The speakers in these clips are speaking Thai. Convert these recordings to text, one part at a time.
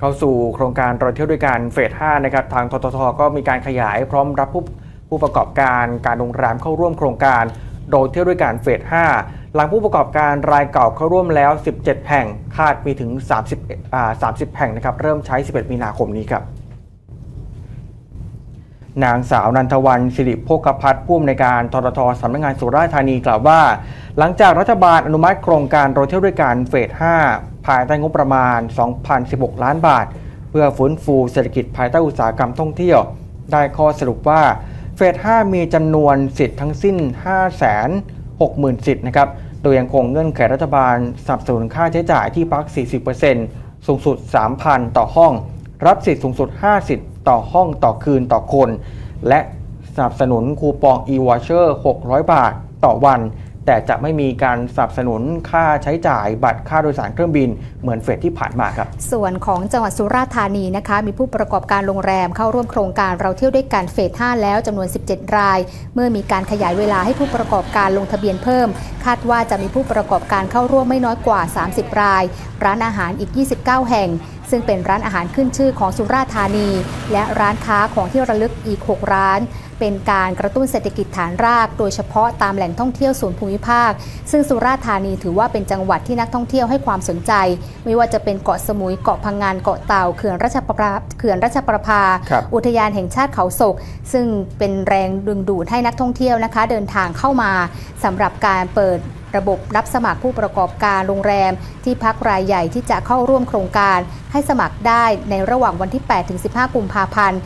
เข้าสู่โครงการเราเที่ยวด้วยกันเฟส 5 นะครับ ทางทททก็มีการขยายพร้อมรับผู้ผู้ประกอบการการโรงแรมเข้าร่วมโครงการโดยเที่ยวด้วยกันเฟส 5 หลังผู้ประกอบการรายเก่าเข้าร่วมแล้ว 17 แห่ง คาดมีถึง 30อ่า30 แห่งนะครับ เริ่มใช้ 11 มีนาคมนี้ครับ นางสาวนันทวันสิริโภคพัฒน์ผู้อำนวยการทททสำนักงานสุราษฎร์ธานีกล่าวว่า หลังจากรัฐบาลอนุมัติโครงการรถเที่ยวด้วยกันเฟส 5 ภายใต้งบประมาณ 2,016 ล้านบาท เพื่อฟื้นฟูเศรษฐกิจภายใต้อุตสาหกรรมท่องเที่ยว ได้ข้อสรุปว่าเฟส 5 มีจำนวนสิทธิ์ทั้งสิ้น 560,000 สิทธิ์นะครับ โดยยังคงเงื่อนไขรัฐบาลสนับสนุนค่าใช้จ่ายที่พัก 40%สูงสุด 3,000 ต่อห้อง รับสิทธิ์สูงสุด 5 สิทธิ์ ต่อห้องต่อคืนต่อคน และสนับสนุนคูปอง e-voucher 600 บาทต่อวัน แต่จะไม่มีการสนับสนุนค่าใช้จ่ายบัตรค่าโดยสารเครื่องบินเหมือนเฟสที่ผ่านมาครับ ส่วนของจังหวัดสุราษฎร์ธานีนะคะ มีผู้ประกอบการโรงแรมเข้าร่วมโครงการเราเที่ยวด้วยกันเฟส 5 แล้วจำนวน 17 ราย เมื่อมีการขยายเวลาให้ผู้ประกอบการลงทะเบียนเพิ่ม คาดว่าจะมีผู้ประกอบการเข้าร่วมไม่น้อยกว่า 30 ราย ร้านอาหารอีก 29 แห่ง ซึ่งเป็นร้านอาหารขึ้นชื่อของสุราษฎร์ธานี และร้านค้าของที่ระลึกอีก 6 ร้าน เป็นการกระตุ้นเศรษฐกิจฐานราก โดยเฉพาะตามแหล่งท่องเที่ยวส่วนภูมิภาค ซึ่งสุราษฎร์ธานีถือว่าเป็นจังหวัดที่นักท่องเที่ยวให้ความสนใจ ไม่ว่าจะเป็นเกาะสมุยเกาะพังงานเกาะเต่าเขื่อนราชประภาเขื่อนราชประภาครับอุทยานแห่งชาติเขาศก ซึ่งเป็นแรงดึงดูดให้นักท่องเที่ยวนะคะ เดินทางเข้ามาสำหรับการเปิดระบบรับสมัครผู้ประกอบการโรงแรม ที่พักรายใหญ่ที่จะเข้าร่วมโครงการ ให้สมัครได้ในระหว่างวันที่8ถึง15 กุมภาพันธ์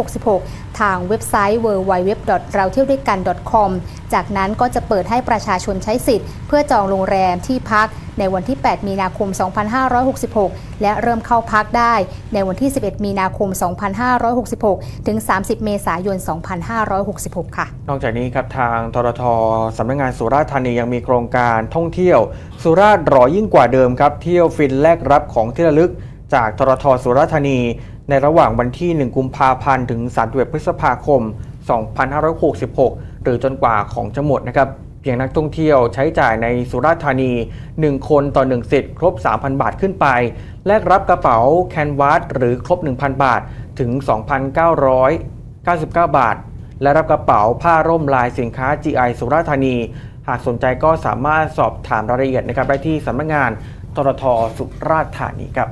2566 ทางเว็บไซต์ www เราเที่ยวด้วยกัน .com จากนั้นก็จะเปิดให้ประชาชนใช้สิทธิ์ เพื่อจองโรงแรมที่พักในวันที่ 8 มีนาคม 2566 และเริ่มเข้าพักได้ในวันที่ 11 มีนาคม 2566 ถึง 30 เมษายน 2566 ค่ะ นอกจากนี้ครับทางทรทสำนักงานสุราษฎร์ธานียังมีโครงการท่องเที่ยว สุราษฎร์รอยิ่งกว่าเดิมครับ เที่ยวฟินแลกรับของที่ระลึก จากทรทสุราษฎร์ธานี ในระหว่างวันที่ 1 กุมภาพันธ์ถึง 31 พฤษภาคม 2566 หรือจนกว่าของจะหมดนะครับเพียงนักท่องเที่ยวใช้จ่ายในสุราษฎร์ธานี 1 คนต่อ 1 สิทธิ์ครบ 3,000 บาทขึ้นไป แลกรับกระเป๋าแคนวาสหรือครบ 1,000 บาทถึง 2,999 บาท และรับกระเป๋าผ้าร่มลายสินค้า GI สุราษฎร์ธานี หากสนใจก็สามารถสอบถามรายละเอียดนะครับได้ที่สำนักงานทรทสุราษฎร์ธานีครับ